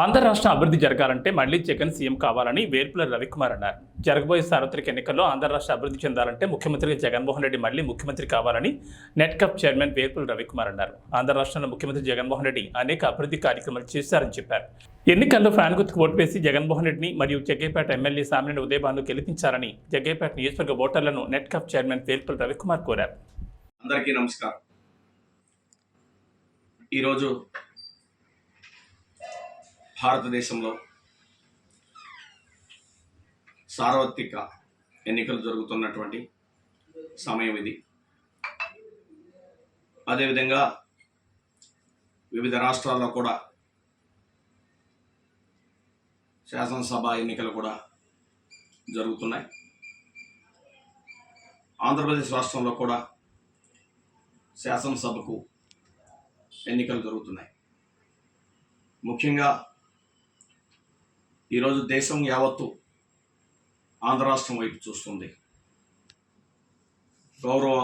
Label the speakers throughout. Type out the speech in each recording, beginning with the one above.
Speaker 1: ఆంధ్ర రాష్ట్ర అభివృద్ధి జరగాలంటే మళ్ళీ జగన్ సీఎం కావాలని వేర్పుల రవికుమార్ అన్నారు. జరగబోయే సార్వత్రిక ఎన్నికల్లో ఆంధ్ర రాష్ట్ర అభివృద్ధి చెందాలంటే ముఖ్యమంత్రిగా జగన్మోహన్ రెడ్డి మళ్ళీ ముఖ్యమంత్రి కావాలని NEDCAP chairman Verpula Ravikumar అన్నారు. ఆంధ్ర రాష్ట్రంలో ముఖ్యమంత్రి జగన్మోహన్ రెడ్డి అనేక అభివృద్ధి కార్యక్రమాలు చేశారని చెప్పారు. ఎన్నికల్లో ఫ్యాన్ గుర్తుకు ఓటు వేసి జగన్మోహన్ రెడ్డిని మరియు జగ్గేపేట ఎమ్మెల్యే సామినేని ఉదయభాను గెలిపించారని జగ్గేపేట నియోజకవర్గ ఓటర్లను NEDCAP chairman Verpula Ravikumar కోరారు.
Speaker 2: అందరికీ నమస్కారం. ఈరోజు భారతదేశంలో సార్వత్రిక ఎన్నికలు జరుగుతున్నటువంటి సమయం ఇది. అదేవిధంగా వివిధ రాష్ట్రాల్లో కూడా శాసనసభ ఎన్నికలు కూడా జరుగుతున్నాయి. ఆంధ్రప్రదేశ్ రాష్ట్రంలో కూడా శాసనసభకు ఎన్నికలు జరుగుతున్నాయి. ముఖ్యంగా ఈరోజు దేశం యావత్తు ఆంధ్ర రాష్ట్రం వైపు చూస్తుంది. గౌరవ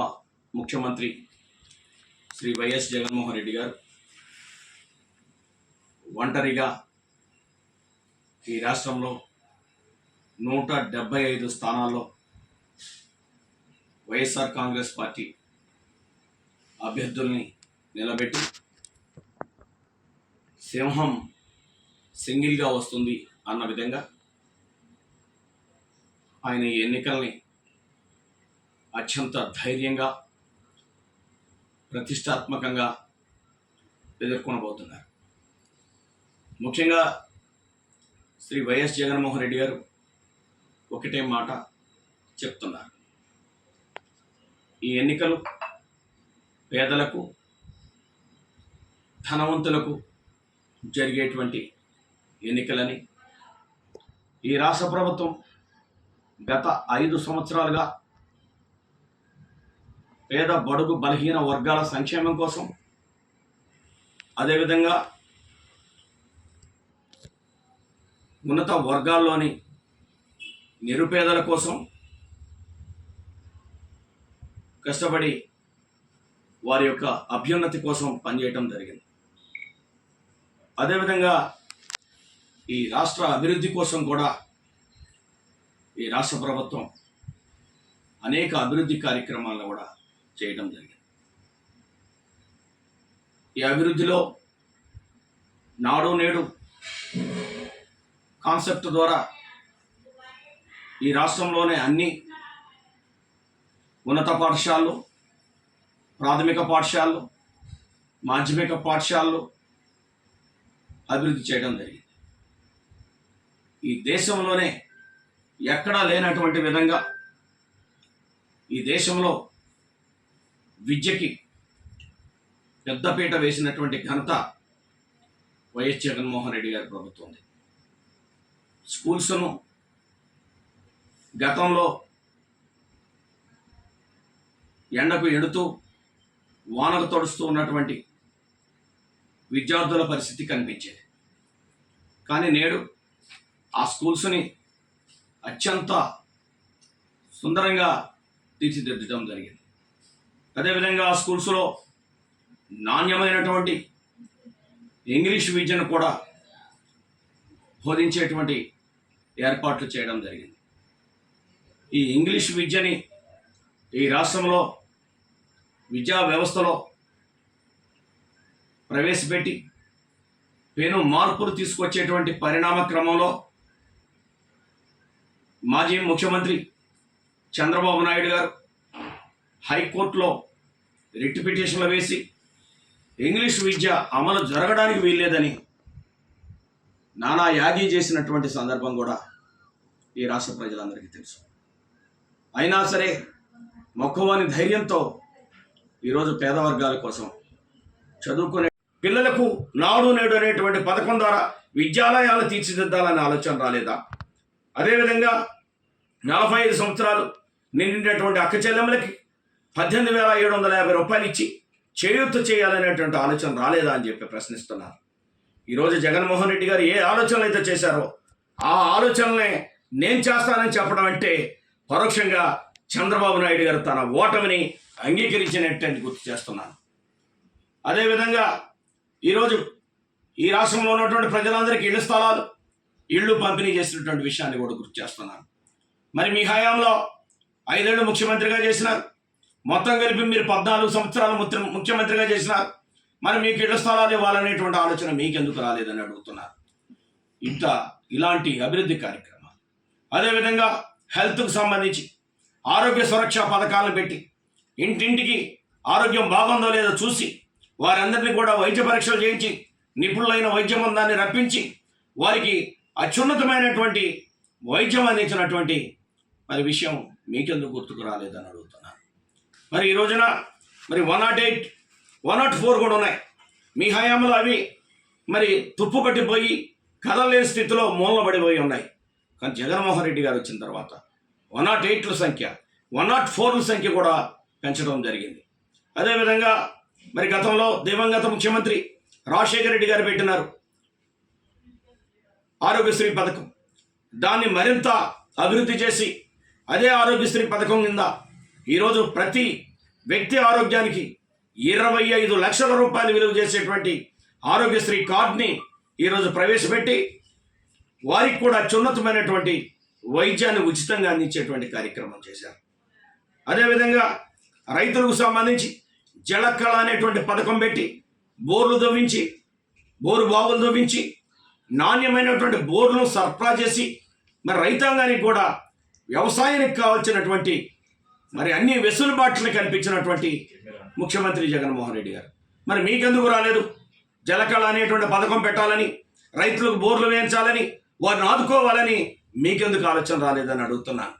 Speaker 2: ముఖ్యమంత్రి శ్రీ వైఎస్ జగన్మోహన్ రెడ్డి గారు ఒంటరిగా ఈ రాష్ట్రంలో నూట డెబ్బై ఐదు స్థానాల్లో వైఎస్ఆర్ కాంగ్రెస్ పార్టీ అభ్యర్థుల్ని నిలబెట్టి సింహం సింగిల్గా వస్తుంది. అన్న విధంగా ఆయన ఈ ఎన్నికల్ని అత్యంత ధైర్యంగా ప్రతిష్టాత్మకంగా ఎదుర్కొనబోతున్నారు. ముఖ్యంగా శ్రీ వైఎస్ జగన్మోహన్ రెడ్డి గారు ఒకటే మాట చెప్తున్నారు. ఈ ఎన్నికలు పేదలకు ధనవంతులకు జరిగేటువంటి ఎన్నికలని ఈ రాష్ట్ర ప్రభుత్వం గత ఐదు సంవత్సరాలుగా పేద బడుగు బలహీన వర్గాల సంక్షేమం కోసం అదేవిధంగా ఉన్నత వర్గాల్లోని నిరుపేదల కోసం కష్టపడి వారి యొక్క అభ్యున్నతి కోసం పనిచేయటం జరిగింది. అదేవిధంగా ఈ రాష్ట్ర అభివృద్ధి కోసం కూడా ఈ రాష్ట్ర ప్రభుత్వం అనేక అభివృద్ధి కార్యక్రమాలను కూడా చేయడం జరిగింది. ఈ అభివృద్ధిలో నాడు నేడు కాన్సెప్ట్ ద్వారా ఈ రాష్ట్రంలోనే అన్ని ఉన్నత పాఠశాలలు ప్రాథమిక పాఠశాలలు మాధ్యమిక పాఠశాలలు అభివృద్ధి చేయడం జరిగింది. ఈ దేశంలోనే ఎక్కడా లేనటువంటి విధంగా ఈ దేశంలో విద్యకి పెద్దపీట వేసినటువంటి ఘనత వైఎస్ జగన్మోహన్ రెడ్డి గారి ప్రభుత్వం. స్కూల్స్ను గతంలో ఎండకు ఎడుతూ వానకు తడుస్తూ ఉన్నటువంటి విద్యార్థుల పరిస్థితి కనిపించేది. కానీ నేడు ఆ స్కూల్స్ని అత్యంత సుందరంగా తీర్చిదిద్దడం జరిగింది. అదేవిధంగా ఆ స్కూల్స్లో నాణ్యమైనటువంటి ఇంగ్లీష్ విద్యను కూడా బోధించేటువంటి ఏర్పాట్లు చేయడం జరిగింది. ఈ ఇంగ్లీష్ విద్యని ఈ రాష్ట్రంలో విద్యా వ్యవస్థలో ప్రవేశపెట్టి పెను మార్పులు తీసుకొచ్చేటువంటి పరిణామ క్రమంలో మాజీ ముఖ్యమంత్రి చంద్రబాబు నాయుడు గారు హైకోర్టులో రిట్ పిటిషన్లు వేసి ఇంగ్లీష్ విద్య అమలు జరగడానికి వీల్లేదని నానా యాగి చేసినటువంటి సందర్భం కూడా ఈ రాష్ట్ర ప్రజలందరికీ తెలుసు. అయినా సరే మొక్కవాని ధైర్యంతో ఈరోజు పేద వర్గాల కోసం చదువుకునే పిల్లలకు నాడు నేడు అనేటువంటి పథకం ద్వారా విద్యాలయాలు తీర్చిదిద్దాలనే ఆలోచన రాలేదా? అదేవిధంగా నలభై ఐదు సంవత్సరాలు నిండినటువంటి అక్క చెల్లెమ్మలకి పద్దెనిమిది వేల ఏడు వందల యాభై రూపాయలు ఇచ్చి చేయూత చేయాలనేటువంటి ఆలోచన రాలేదా అని చెప్పి ప్రశ్నిస్తున్నారు. ఈరోజు జగన్మోహన్ రెడ్డి గారు ఏ ఆలోచనలు అయితే చేశారో ఆ ఆలోచనలే నేను చేస్తానని చెప్పడం అంటే పరోక్షంగా చంద్రబాబు నాయుడు గారు తన ఓటమిని అంగీకరించినట్టు గుర్తు చేస్తున్నాను. అదేవిధంగా ఈరోజు ఈ రాష్ట్రంలో ఉన్నటువంటి ప్రజలందరికీ ఇళ్ళ స్థలాలు ఇళ్ళు పంపిణీ చేసినటువంటి విషయాన్ని కూడా గుర్తు చేస్తున్నాను. మరి మీ హయాంలో ఐదేళ్ళు ముఖ్యమంత్రిగా చేసినారు. మొత్తం కలిపి మీరు పద్నాలుగు సంవత్సరాలు ముత్ర- ముఖ్యమంత్రిగా చేసినారు. మరి మీకు ఇళ్ళ స్థలాలు ఇవ్వాలనేటువంటి ఆలోచన మీకెందుకు రాలేదని అడుగుతున్నారు. ఇంత ఇలాంటి అభివృద్ధి కార్యక్రమాలు. అదేవిధంగా హెల్త్కు సంబంధించి ఆరోగ్య సురక్ష పథకాలను పెట్టి ఇంటింటికి ఆరోగ్యం బాగుందో లేదో చూసి వారందరినీ కూడా వైద్య పరీక్షలు చేయించి నిపుణులైన వైద్య బృందాన్ని రప్పించి వారికి అత్యున్నతమైనటువంటి వైద్యం అందించినటువంటి మరి విషయం మీకెందుకు గుర్తుకు రాలేదని అడుగుతున్నాను మరి ఈ రోజున మరి one nought eight one nought four కూడా ఉన్నాయి. మీ హయాంలో అవి మరి తుప్పు పట్టిపోయి కదలలేని స్థితిలో మూలన పడిపోయి ఉన్నాయి. కానీ జగన్మోహన్ రెడ్డి గారు వచ్చిన తర్వాత వన్ నాట్ ఎయిట్ల సంఖ్య వన్ నాట్ ఫోర్ల సంఖ్య కూడా పెంచడం జరిగింది. అదేవిధంగా మరి గతంలో దివంగత ముఖ్యమంత్రి రాజశేఖర రెడ్డి గారు పెట్టినారు. ఆరోగ్యశ్రీ పథకం. దాన్ని మరింత అభివృద్ధి చేసి అదే ఆరోగ్యశ్రీ పథకం కింద ఈరోజు ప్రతి వ్యక్తి ఆరోగ్యానికి ఇరవై ఐదు లక్షల రూపాయలు విలువ చేసేటువంటి ఆరోగ్యశ్రీ కార్డుని ఈరోజు ప్రవేశపెట్టి వారికి కూడా అత్యున్నతమైనటువంటి వైద్యాన్ని ఉచితంగా అందించేటువంటి కార్యక్రమం చేశారు. అదేవిధంగా రైతులకు సంబంధించి జలకళ అనేటువంటి పథకం పెట్టి బోర్లు దవ్వించి బోరు బావులు దవ్వించి నాణ్యమైనటువంటి బోర్లను సరఫరా చేసి మరి రైతాంగానికి కూడా వ్యవసాయానికి కావాల్సినటువంటి మరి అన్ని వెసులుబాట్లు కల్పించినటువంటి ముఖ్యమంత్రి జగన్మోహన్ రెడ్డి గారు. మరి మీకెందుకు రాలేదు? జలకళ అనేటువంటి పథకం పెట్టాలని రైతులకు బోర్లు వేయించాలని వారిని ఆదుకోవాలని మీకెందుకు ఆలోచన రాలేదని అడుగుతున్నాను